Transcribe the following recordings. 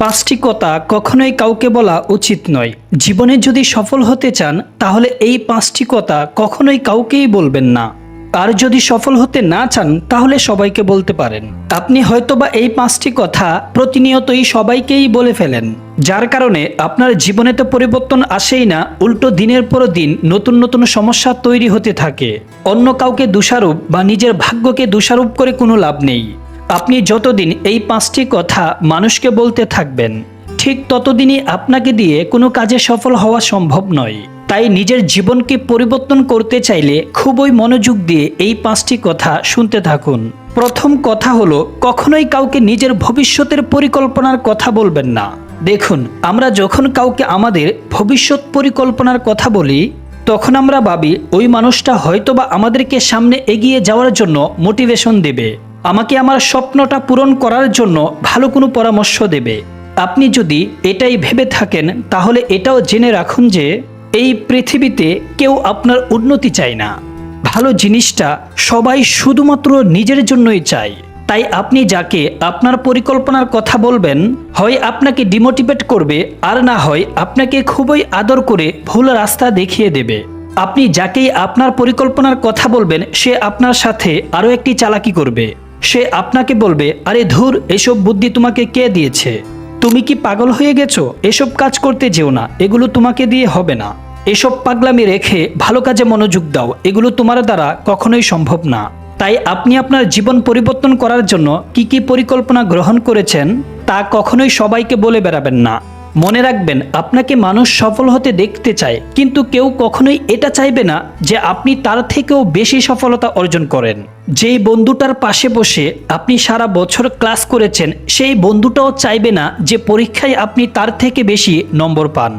পাঁচটি কথা কখনোই কাউকে বলা উচিত নয়। জীবনে যদি সফল হতে চান, তাহলে এই পাঁচটি কথা কখনোই কাউকেই বলবেন না। আর যদি সফল হতে না চান, তাহলে সবাইকে বলতে পারেন। আপনি হয়তোবা এই পাঁচটি কথা প্রতিনিয়তই সবাইকেই বলে ফেলেন। যার কারণে আপনার জীবনে তো পরিবর্তন আসেই না, উল্টো দিনের পর দিন নতুন নতুন সমস্যা তৈরি হতে থাকে। অন্য কাউকে দোষারোপ বা নিজের ভাগ্যকে দোষারোপ করে কোনো লাভ নেই। আপনি যতদিন এই পাঁচটি কথা মানুষকে বলতে থাকবেন, ঠিক ততদিনই আপনাকে দিয়ে কোনো কাজে সফল হওয়া সম্ভব নয়। তাই নিজের জীবনকে পরিবর্তন করতে চাইলে খুবই মনোযোগ দিয়ে এই পাঁচটি কথা শুনতে থাকুন। প্রথম কথা হলো, কখনোই কাউকে নিজের ভবিষ্যতের পরিকল্পনার কথা বলবেন না। দেখুন, আমরা যখন কাউকে আমাদের ভবিষ্যৎ পরিকল্পনার কথা বলি, তখন আমরা ভাবি, ওই মানুষটা হয়তোবা আমাদেরকে সামনে এগিয়ে যাওয়ার জন্য মোটিভেশন দেবে। আমাকে আমার স্বপ্নটা পূরণ করার জন্য ভালো কোনো পরামর্শ দেবে। আপনি যদি এটাই ভেবে থাকেন, তাহলে এটাও জেনে রাখুন যে এই পৃথিবীতে কেউ আপনার উন্নতি চায় না। ভালো জিনিসটা সবাই শুধুমাত্র নিজের জন্যই চায়। তাই আপনি যাকে আপনার পরিকল্পনার কথা বলবেন, হয় আপনাকে ডিমোটিভেট করবে, আর না হয় আপনাকে খুবই আদর করে ভুল রাস্তা দেখিয়ে দেবে। আপনি যাকেই আপনার পরিকল্পনার কথা বলবেন, সে আপনার সাথে আরও একটি চালাকি করবে। সে আপনাকে বলবে, আরে ধুর, এসব বুদ্ধি তোমাকে কে দিয়েছে? তুমি কি পাগল হয়ে গেছো? এসব কাজ করতে যেও না, এগুলো তোমাকে দিয়ে হবে না। এসব পাগলামি রেখে ভালো কাজে মনোযোগ দাও, এগুলো তোমার দ্বারা কখনোই সম্ভব না। তাই আপনি আপনার জীবন পরিবর্তন করার জন্য কি কি পরিকল্পনা গ্রহণ করেছেন, তা কখনোই সবাইকে বলে বেড়াবেন না। মনে রাখবেন, আপনাকে মানুষ সফল হতে দেখতে চায়, কিন্তু কেউ কখনোই এটা চাইবে না যে আপনি তার থেকেও বেশি সফলতা অর্জন করেন। যেই বন্ধুটার পাশে বসে আপনি সারা বছর ক্লাস করেছেন, সেই বন্ধুটাও চাইবে না যে পরীক্ষায় আপনি তার থেকে বেশি নম্বর পান।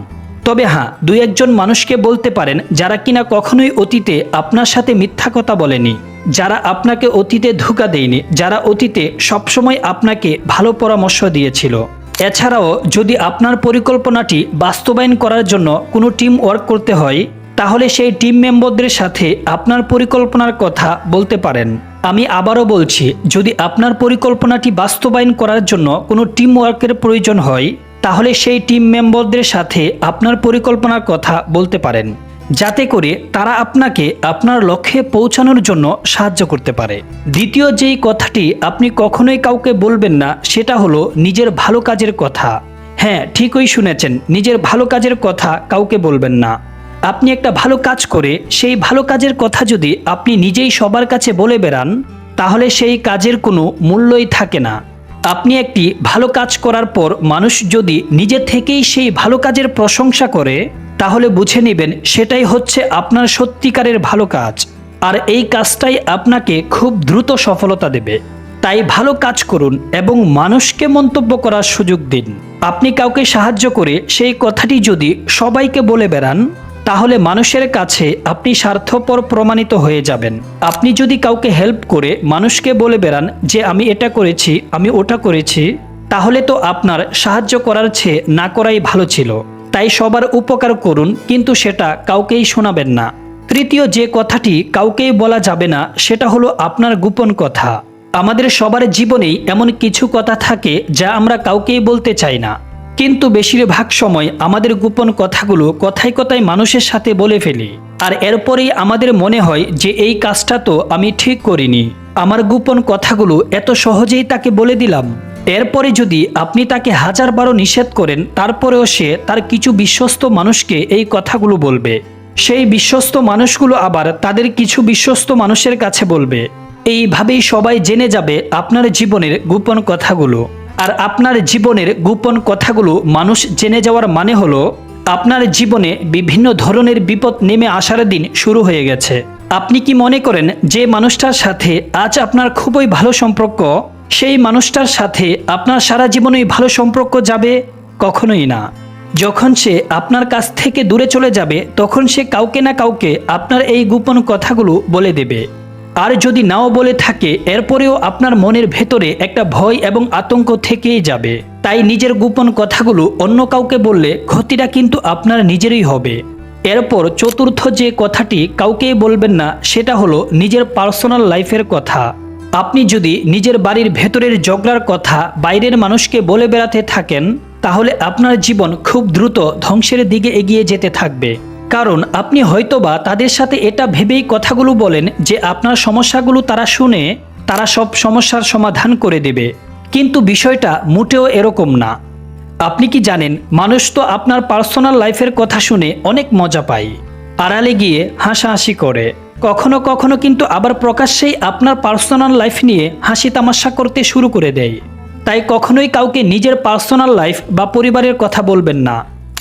তবে হ্যাঁ দুই একজন মানুষকে বলতে পারেন, যারা কিনা কখনোই অতীতে আপনার সাথে মিথ্যা কথা বলেনি, যারা আপনাকে অতীতে ধোকা দেয়নি, যারা অতীতে সবসময় আপনাকে ভালো পরামর্শ দিয়েছিল। এছাড়াও যদি আপনার পরিকল্পনাটি বাস্তবায়ন করার জন্য কোনো টিম ওয়ার্ক করতে হয়, তাহলে সেই টিম মেম্বারদের সাথে আপনার পরিকল্পনার কথা বলতে পারেন। আমি আবারও বলছি, যদি আপনার পরিকল্পনাটি বাস্তবায়ন করার জন্য কোনো টিম ওয়ার্কের প্রয়োজন হয়, তাহলে সেই টিম মেম্বারদের সাথে আপনার পরিকল্পনার কথা বলতে পারেন। যাতে করে তারা আপনাকে আপনার লক্ষ্যে পৌঁছানোর জন্য সাহায্য করতে পারে। দ্বিতীয় যেই কথাটি আপনি কখনোই কাউকে বলবেন না, সেটা হলো নিজের ভালো কাজের কথা। হ্যাঁ ঠিকই শুনেছেন, নিজের ভালো কাজের কথা কাউকে বলবেন না। আপনি একটা ভালো কাজ করে, সেই ভালো কাজের কথা যদি আপনি নিজেই সবার কাছে বলে বেড়ান, তাহলে সেই কাজের কোনো মূল্যই থাকে না। আপনি একটি ভালো কাজ করার পর মানুষ যদি নিজে থেকেই সেই ভালো কাজের প্রশংসা করে তাহলে বুঝে নেবেন, সেটাই হচ্ছে আপনার সত্যিকারের ভালো কাজ। আর এই কাজটাই আপনাকে খুব দ্রুত সফলতা দেবে। তাই ভালো কাজ করুন এবং মানুষকে মন্তব্য করার সুযোগ দিন। আপনি কাউকে সাহায্য করে সেই কথাটি যদি সবাইকে বলে বেড়ান, তাহলে মানুষের কাছে আপনি স্বার্থপর প্রমাণিত হয়ে যাবেন। আপনি যদি কাউকে হেল্প করে মানুষকে বলে বেড়ান যে, আমি এটা করেছি, আমি ওটা করেছি, তাহলে তো আপনার সাহায্য করার চেয়ে না করাই ভালো ছিল। তাই সবার উপকার করুন, কিন্তু সেটা কাউকেই শোনাবেন না। তৃতীয় যে কথাটি কাউকেই বলা যাবে না, সেটা হলো আপনার গোপন কথা। আমাদের সবার জীবনেই এমন কিছু কথা থাকে যা আমরা কাউকেই বলতে চাই না। কিন্তু বেশিরভাগ সময় আমাদের গোপন কথাগুলো কথায় কথায় মানুষের সাথে বলে ফেলি। আর এরপরেই আমাদের মনে হয় যে এই কাজটা তো আমি ঠিক করিনি। আমার গোপন কথাগুলো এত সহজেই তাকে বলে দিলাম। এরপরে যদি আপনি তাকে হাজার বারো নিষেধ করেন, তারপরেও সে তার কিছু বিশ্বস্ত মানুষকে এই কথাগুলো বলবে। সেই বিশ্বস্ত মানুষগুলো আবার তাদের কিছু বিশ্বস্ত মানুষের কাছে বলবে। এইভাবেই সবাই জেনে যাবে আপনার জীবনের গোপন কথাগুলো। আর আপনার জীবনের গোপন কথাগুলো মানুষ জেনে যাওয়ার মানে হলো, আপনার জীবনে বিভিন্ন ধরনের বিপদ নেমে আসার দিন শুরু হয়ে গেছে। আপনি কি মনে করেন যে মানুষটার সাথে আজ আপনার খুবই ভালো সম্পর্ক? সেই মানুষটার সাথে আপনার সারা জীবনেই ভালো সম্পর্ক যাবে কখনোই না। যখন সে আপনার কাছ থেকে দূরে চলে যাবে, তখন সে কাউকে না কাউকে আপনার এই গোপন কথাগুলো বলে দেবে। আর যদি নাও বলে থাকে, এরপরেও আপনার মনের ভেতরে একটা ভয় এবং আতঙ্ক থেকেই যাবে। তাই নিজের গোপন কথাগুলো অন্য কাউকে বললে ক্ষতিটা কিন্তু আপনার নিজেরই হবে। এরপর চতুর্থ যে কথাটি কাউকেই বলবেন না, সেটা হলো নিজের পার্সোনাল লাইফের কথা। আপনি যদি নিজের বাড়ির ভেতরের ঝগড়ার কথা বাইরের মানুষকে বলে বেড়াতে থাকেন, তাহলে আপনার জীবন খুব দ্রুত ধ্বংসের দিকে এগিয়ে যেতে থাকবে। কারণ আপনি হয়তোবা তাদের সাথে এটা ভেবেই কথাগুলো বলেন যে আপনার সমস্যাগুলো তারা শুনে, তারা সব সমস্যার সমাধান করে দেবে। কিন্তু বিষয়টা মোটেও এরকম না। আপনি কি জানেন, মানুষ তো আপনার পার্সোনাল লাইফের কথা শুনে অনেক মজা পায়। আড়ালে গিয়ে হাসাহাসি করে। কখনো কখনো কিন্তু আবার প্রকাশ্যেই আপনার পার্সোনাল লাইফ নিয়ে হাসি তামাশা করতে শুরু করে দেয়। তাই কখনোই কাউকে নিজের পার্সোনাল লাইফ বা পরিবারের কথা বলবেন না।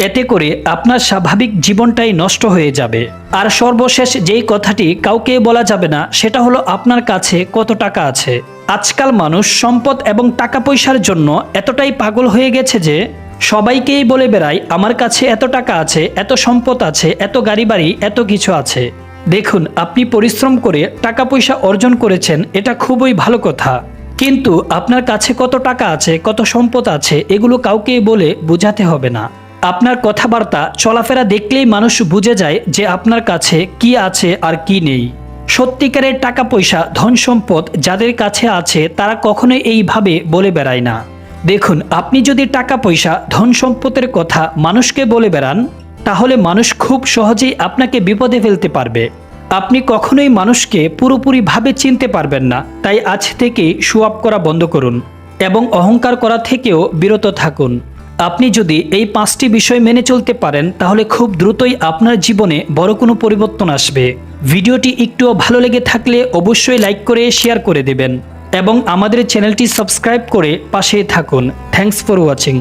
এতে করে আপনার স্বাভাবিক জীবনটাই নষ্ট হয়ে যাবে। আর সর্বশেষ যেই কথাটি কাউকে বলা যাবে না, সেটা হলো আপনার কাছে কত টাকা আছে। আজকাল মানুষ সম্পদ এবং টাকা পয়সার জন্য এতটাই পাগল হয়ে গেছে যে সবাইকেই বলে বেড়ায় আমার কাছে এত টাকা আছে, এত সম্পদ আছে, এত গাড়ি বাড়ি এত কিছু আছে। দেখুন, আপনি পরিশ্রম করে টাকা পয়সা অর্জন করেছেন, এটা খুবই ভালো কথা। কিন্তু আপনার কাছে কত টাকা আছে, কত সম্পদ আছে, এগুলো কাউকে বলে বোঝাতে হবে না। আপনার কথাবার্তা, চলাফেরা দেখলেই মানুষ বুঝে যায় যে আপনার কাছে কি আছে আর কি নেই। সত্যিকারের টাকা পয়সা ধন সম্পদ যাদের কাছে আছে, তারা কখনোই এইভাবে বলে বেড়ায় না। দেখুন, আপনি যদি টাকা পয়সা, ধন সম্পদের কথা মানুষকে বলে বেড়ান, তাহলে মানুষ খুব সহজেই আপনাকে বিপদে ফেলতে পারবে। আপনি কখনোই মানুষকে পুরোপুরিভাবে চিনতে পারবেন না, তাই আজ থেকে সুয়াপ করা বন্ধ করুন এবং অহংকার করা থেকেও বিরত থাকুন। আপনি যদি এই পাঁচটি বিষয় মেনে চলতে পারেন, তাহলে খুব দ্রুতই আপনার জীবনে বড় কোনো পরিবর্তন আসবে। ভিডিওটি একটুও ভালো লেগে থাকলে অবশ্যই লাইক করে, শেয়ার করে দেবেন। এবং আমাদের চ্যানেলটি সাবস্ক্রাইব করে পাশে থাকুন। Thanks for watching